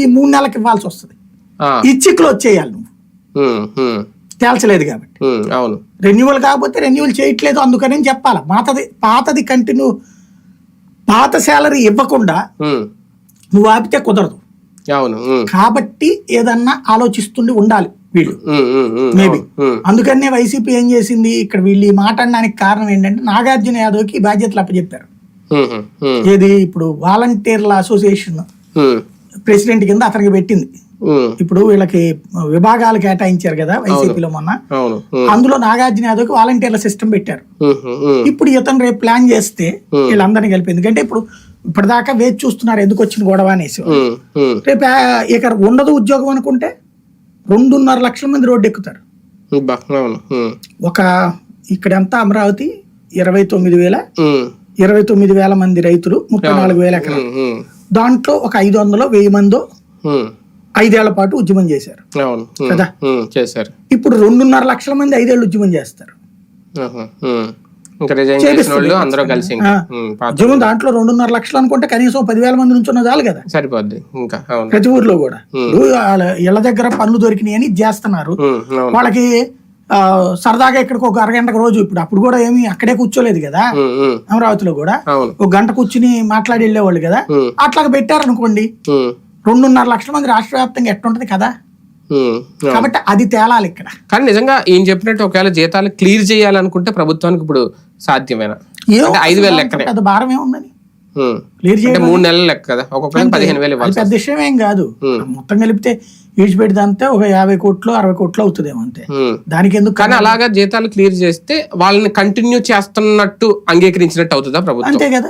ఈ మూడు నెలలకు ఇవ్వాల్సి వస్తుంది. ఆ, ఇచ్చి క్లోజ్ చేయాలి నువ్వు. తేల్చలేదు కాబట్టి. అవును. రెన్యువల్ కాకపోతే రెన్యువల్ చేయట్లేదు అందుకని చెప్పాలి? పాతది పాతది కంటిన్యూ పాత శాలరీ ఇవ్వకుండా నువ్వు ఆపితే కుదరదు. అవును కాబట్టి ఏదన్నా ఆలోచిస్తుండి ఉండాలి వీళ్ళు. మేబీ అందుకనే వైసీపీ ఏం చేసింది? ఇక్కడ వీళ్ళు ఈ మాట అనడానికి కారణం ఏంటంటే నాగార్జున యాదవ్కి ఈ బాధ్యతలు అప్పచెప్పారు. ఏది? ఇప్పుడు వాలంటీర్ల అసోసియేషన్ ప్రెసిడెంట్ కింద అతనికి పెట్టింది. ఇప్పుడు వీళ్ళకి విభాగాలు కేటాయించారు కదా వైసీపీలో మొన్న. అందులో నాగార్జున యాదవ్కి వాలంటీర్ల సిస్టమ్ పెట్టారు. ఇప్పుడు ఇతను రేపు ప్లాన్ చేస్తే వీళ్ళందరినీ కలిపి. ఎందుకంటే ఇప్పుడు ఇప్పటిదాకా వేచి చూస్తున్నారు ఎందుకు వచ్చిన గొడవ అనేసి. రేపు ఇక ఉండదు ఉద్యోగం అనుకుంటే రెండున్నర లక్షల మంది రోడ్డు ఎక్కుతారు. ఒక ఇక్కడ ఎంత అమరావతి ఇరవై తొమ్మిది వేల ఇరవై తొమ్మిది వేల మంది రైతులు ముప్పై నాలుగు వేల ఎకరాలు. దాంట్లో ఒక ఐదు వందలు వెయ్యి మందో ఐదేళ్ళ పాటు ఉద్యమం చేశారు. కదా? చేశారు. ఇప్పుడు రెండున్నర లక్షల మంది ఐదేళ్ళు ఉద్యమం చేస్తారు. ఉద్యమం దాంట్లో రెండున్నర లక్షలు అనుకుంటే కనీసం పదివేల మంది నుంచి ఉన్న చాలు కదా? సరిపోద్ది. ఇంకా ప్రతి ఊర్లో కూడా. ఇళ్ళ దగ్గర పనులు దొరికినాయి అని చేస్తున్నారు. వాళ్ళకి సరదాగా ఇక్కడికి ఒక అరగంటకు రోజు ఇప్పుడు. అప్పుడు కూడా ఏమి అక్కడే కూర్చోలేదు కదా. అమరావతిలో కూడా. ఒక గంట కూర్చుని మాట్లాడి వెళ్ళేవాళ్ళు కదా. ఉమ్, అట్లాగా పెట్టారనుకోండి. రెండున్నర లక్షల మంది రాష్ట్ర వ్యాప్తంగా ఎట్టుంటది కదా. కాబట్టి అది తేలాలి ఇక్కడ. కానీ నిజంగా ఏం చెప్పినట్టు ఒకవేళ జీతాలు క్లియర్ చేయాలనుకుంటే ప్రభుత్వానికి ఇప్పుడు సాధ్యమేనా? ఐదు వేలు లెక్కనే. పెద్ద భారం ఏముందని. క్లియర్ చేయడం మూడు నెలలు లెక్క కదా. ఒక్కొక్కరికి పదిహేను వేలు అది పెద్ద విషయం ఏం కాదు. మొత్తం కలిపితే ఈడ్చిపెడితే అంతే ఒక యాభై కోట్లు అరవై కోట్లు అవుతుందేమో అంతే. దానికి ఎందుకు కానీ అలాగా జీతాలు క్లియర్ చేస్తే వాళ్ళని కంటిన్యూ చేస్తున్నట్టు అంగీకరించినట్టు అవుతుందా ప్రభుత్వం? అంతే కదా.